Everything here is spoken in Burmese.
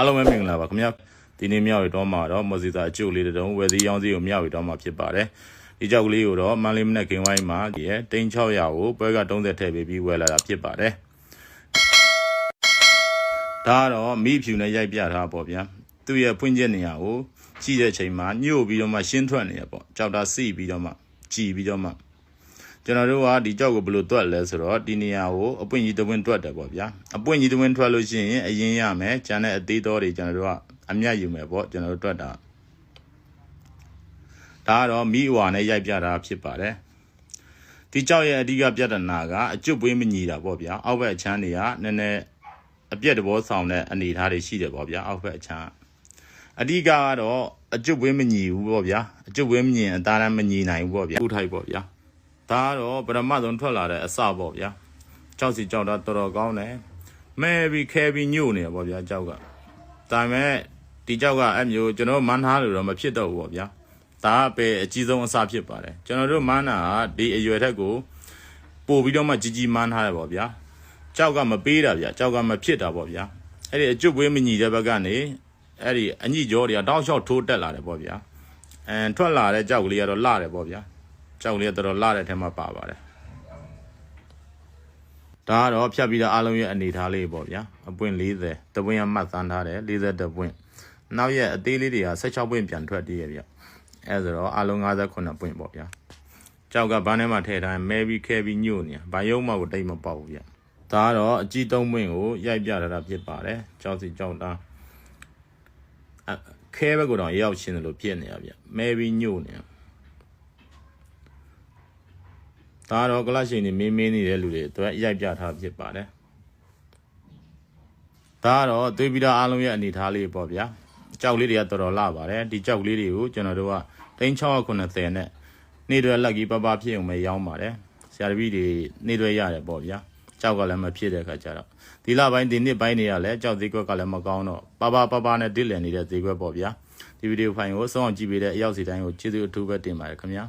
အားလုံးပဲမင်္ဂလာပါခင်ဗျာဒီနေ့မြောက်ရတော့မှာတော့မော်စီစာအကျုပ်လေးတစ်တုံးဝယ်စီရောင်းစီကိုမြောက်ရတော့မှာဖြစ်ပါတယ်ဒီကြောက်ကလေးကိုတော့မန်လေးမနဲ့ကင်ဝိုင်းမှာဒီရဲ့တိန်း600ကိုပွဲက30ထည့်ပေးပြီးဝယ်လာတာဖြစ်ပါတယ်ဒါကတော့မိဖြူနဲ့ရိုက်ပြထားပေါ့ဗျာသူ့ရဲ့ဖွင့်ချက်နေရာကိုကြည့်တဲ့ချိန်မှာညှို့ပြီးတော့မှရှင်းထွက်နေရပေါ့ကြောက်တာစီပြီးတော့မှကြည်ပြီးတော့မှ ကျွန်တော်တို့ကဒီကြောက်ကိုဘယ်လိုတွက်လဲဆိုတော့ဒီနေရာကိုအပွင့်ကြီးတဝင်းတွက်တယ်ပေါ့ဗျာအပွင့်ကြီးတဝင်းထွက်လို့ရှိရင်အရင်ရမယ်ကျန်တဲ့အသေးတော်တွေကျွန်တော်တို့ကအမြတ်ယူမယ်ပေါ့ကျွန်တော်တို့တွက်တာဒါကတော့မိဝါနဲ့ရိုက်ပြတာဖြစ်ပါတယ်ဒီကြောက်ရဲ့အဓိကပြဿနာကအကျွတ်ပွေးမညီတာပေါ့ဗျာအောက်ဘက်အချမ်းတွေကနည်းနည်းအပြက်တဘောဆောင်တဲ့အနေအထားတွေရှိတယ်ပေါ့ဗျာအောက်ဘက်အချမ်းအဓိကကတော့အကျွတ်ပွေးမညီဘူးပေါ့ဗျာအကျွတ်ပွေးမညီရင်အသားတမ်းမညီနိုင်ဘူးပေါ့ဗျာခုထိုက်ပေါ့ဗျာ ဒါကတော့ပရမတ်ဆုံးထွက်လာတဲ့အစပေါ့ဗျာကြောက်စီကြောက်တာတော်တော်ကောင်းတယ်မဲပြီးခဲပြီးညို့နေတယ်ပေါ့ဗျာကြောက်ကဒါပေမဲ့ဒီကြောက်ကအဲ့မျိုးကျွန်တော်မန်းထားလို့တော့မဖြစ်တော့ဘူးပေါ့ဗျာဒါကပဲအကြီးဆုံးအစဖြစ်ပါတယ်ကျွန်တော်တို့မန်းတာကဒီအရွယ်ထက်ကိုပို့ပြီးတော့မှကြီးကြီးမန်းထားတယ်ပေါ့ဗျာကြောက်ကမပေးတာဗျာကြောက်ကမဖြစ်တာပေါ့ဗျာအဲ့ဒီအကျွတ်ပွေးမညီတဲ့ဘက်ကနေအဲ့ဒီအညိကြောတွေကတောက်လျှောက်ထိုးတက်လာတယ်ပေါ့ဗျာအဲထွက်လာတဲ့ကြောက်ကလေးကတော့လှတယ်ပေါ့ဗျာ ကြောက်လေးကတော်တော်လာတဲ့ထဲမှာပါပါတယ်ဒါကတော့ဖြတ်ပြီးတော့အားလုံးရဲ့အနေထားလေးပေါ့ဗျာအပွင့်40တပွင့်ရမှတ်သန်းထားတယ်40တပွင့်နောက်ရဲ့အသေးလေးတွေက16ပွင့်ပြန်ထွက်တည်ရဗျအဲဆိုတော့အားလုံး58ပွင့်ပေါ့ဗျာကြောက်ကဘန်းထဲမှာထည့်ထားရင်မဲပြီးခဲပြီးညို့နေဘာယုံမှကိုတိတ်မပေါက်ဘူးဗျဒါကတော့အကြီးသုံးပွင့်ကိုရိုက်ပြထားတာဖြစ်ပါတယ်ကြောက်စီကြောက်တာအခဲဘက်ကတော့ရောက်ရှင်းတယ်လို့ဖြစ်နေရဗျမဲပြီးညို့နေ ဒါကတော့ကလပ်ရှင်နေမင်းမင်းနေတဲ့လူတွေအတွက်ရိုက်ပြထားဖြစ်ပါတယ်ဒါကတော့သွေးပြီးတော့အားလုံးရဲ့အနေထားလေးပေါ့ဗျာကြောက်လေးတွေကတော်တော်လာပါတယ်ဒီကြောက်လေးတွေကိုကျွန်တော်တို့က3690နဲ့နေ့တွေလက်ကြီးပပဖြစ်အောင်ပဲရောင်းပါတယ်ဆရာတပည့်တွေနေ့တွေရတယ်ပေါ့ဗျာကြောက်ကလည်းမဖြစ်တဲ့ခါကျတော့ဒီလပိုင်းဒီနှစ်ပိုင်းတွေကလည်းကြောက်သေးကွက်ကလည်းမကောင်းတော့ပပပပနဲ့ဒစ်လည်နေတဲ့သေးကွက်ပေါ့ဗျာဒီဗီဒီယိုဖိုင်ကိုစောင့်ကြည့်ပေးတဲ့အရောက်စီတိုင်းကိုကျေးဇူးအထူးပဲတင်ပါတယ်ခင်ဗျာ